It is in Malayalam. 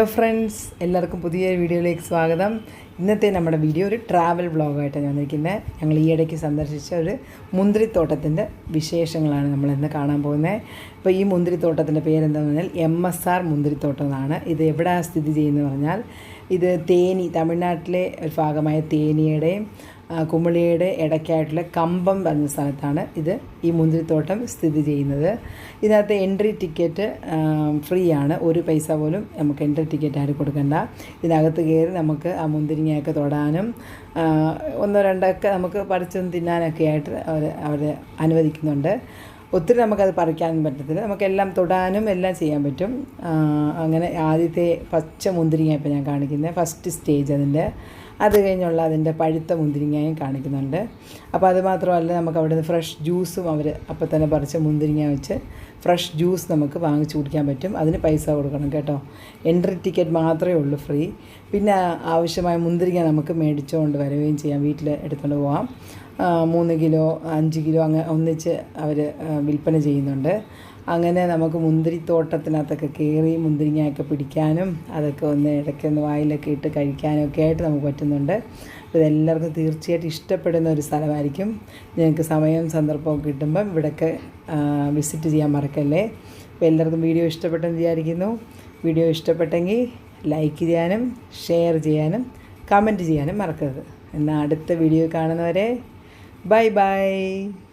ഹലോ ഫ്രണ്ട്സ് എല്ലാവർക്കും പുതിയ വീഡിയോയിലേക്ക് സ്വാഗതം. ഇന്നത്തെ നമ്മുടെ വീഡിയോ ഒരു ട്രാവൽ വ്ളോഗായിട്ടാണ് വന്നിരിക്കുന്നത്. ഞങ്ങൾ ഈ ഇടയ്ക്ക് സന്ദർശിച്ച ഒരു മുന്തിരിത്തോട്ടത്തിന്റെ വിശേഷങ്ങളാണ് നമ്മൾ ഇന്ന് കാണാൻ പോകുന്നത്. അപ്പോൾ ഈ മുന്തിരിത്തോട്ടത്തിന്റെ പേരെന്താണെന്ന് പറഞ്ഞാൽ എം എസ് ആർ മുന്തിരിത്തോട്ടം എന്നാണ്. ഇത് എവിടെ സ്ഥിതി ചെയ്യുന്നത് പറഞ്ഞാൽ ഇത് തേനി തമിഴ്നാട്ടിലെ ഒരു ഭാഗമായ തേനിയുടെയും കുമിളിയുടെ ഇടയ്ക്കായിട്ടുള്ള കമ്പം പറഞ്ഞ സ്ഥലത്താണ് ഇത് ഈ മുന്തിരിത്തോട്ടം സ്ഥിതി ചെയ്യുന്നത്. ഇതിനകത്ത് എൻട്രി ടിക്കറ്റ് ഫ്രീ ആണ് ഒരു പൈസ പോലും നമുക്ക് എൻട്രി ടിക്കറ്റ് ആരും കൊടുക്കണ്ട. ഇതിനകത്ത് കയറി നമുക്ക് ആ മുന്തിരിങ്ങയൊക്കെ തൊടാനും ഒന്നോ രണ്ടൊക്കെ നമുക്ക് പറിച്ചൊന്ന് തിന്നാനൊക്കെ ആയിട്ട് അവർ അവർ അനുവദിക്കുന്നുണ്ട്. ഒത്തിരി നമുക്കത് പറിക്കാനും പറ്റത്തില്ല. നമുക്കെല്ലാം തൊടാനും എല്ലാം ചെയ്യാൻ പറ്റും. അങ്ങനെ ആദ്യത്തെ പച്ച മുന്തിരിങ്ങ ഇപ്പോൾ ഞാൻ കാണിക്കുന്നത്. ഫസ്റ്റ് സ്റ്റേജ് അതിന്റെ. അത് കഴിഞ്ഞുള്ള അതിന്റെ പഴുത്ത മുന്തിരിങ്ങയും കാണിക്കുന്നുണ്ട്. അപ്പോൾ അത് മാത്രമല്ല നമുക്ക് അവിടെ നിന്ന് ഫ്രഷ് ജ്യൂസും അവർ അപ്പോൾ തന്നെ പറിച്ച മുന്തിരിങ്ങ വെച്ച് ഫ്രഷ് ജ്യൂസ് നമുക്ക് വാങ്ങിച്ചു കുടിക്കാൻ പറ്റും. അതിന് പൈസ കൊടുക്കണം കേട്ടോ. എൻട്രി ടിക്കറ്റ് മാത്രമേ ഉള്ളൂ ഫ്രീ പിന്നെ ആവശ്യമായ മുന്തിരിങ്ങ നമുക്ക് മേടിച്ചുകൊണ്ട് വരികയും ചെയ്യാം. വീട്ടിൽ എടുത്തുകൊണ്ട് പോകാം മൂന്ന് കിലോ അഞ്ച് കിലോ അങ്ങനെ ഒന്നിച്ച് അവർ വിൽപ്പന ചെയ്യുന്നുണ്ട്. അങ്ങനെ നമുക്ക് മുന്തിരിത്തോട്ടത്തിനകത്തൊക്കെ കയറി മുന്തിരിങ്ങയൊക്കെ പിടിക്കാനും അതൊക്കെ ഒന്ന് ഇടയ്ക്കൊന്ന് വായിലൊക്കെ ഇട്ട് കഴിക്കാനും ഒക്കെ ആയിട്ട് നമുക്ക് പറ്റുന്നുണ്ട്. ഇതെല്ലാവർക്കും തീർച്ചയായിട്ടും ഇഷ്ടപ്പെടുന്ന ഒരു സ്ഥലമായിരിക്കും. ഞങ്ങൾക്ക് സമയവും സന്ദർഭവും കിട്ടുമ്പം ഇവിടെയൊക്കെ വിസിറ്റ് ചെയ്യാൻ മറക്കല്ലേ? അപ്പോൾ എല്ലാവർക്കും വീഡിയോ ഇഷ്ടപ്പെട്ടെന്ന് വിചാരിക്കുന്നു. വീഡിയോ ഇഷ്ടപ്പെട്ടെങ്കിൽ ലൈക്ക് ചെയ്യാനും ഷെയർ ചെയ്യാനും കമന്റ് ചെയ്യാനും മറക്കരുത്. എന്നാൽ അടുത്ത വീഡിയോ കാണുന്നവരെ Bye-bye.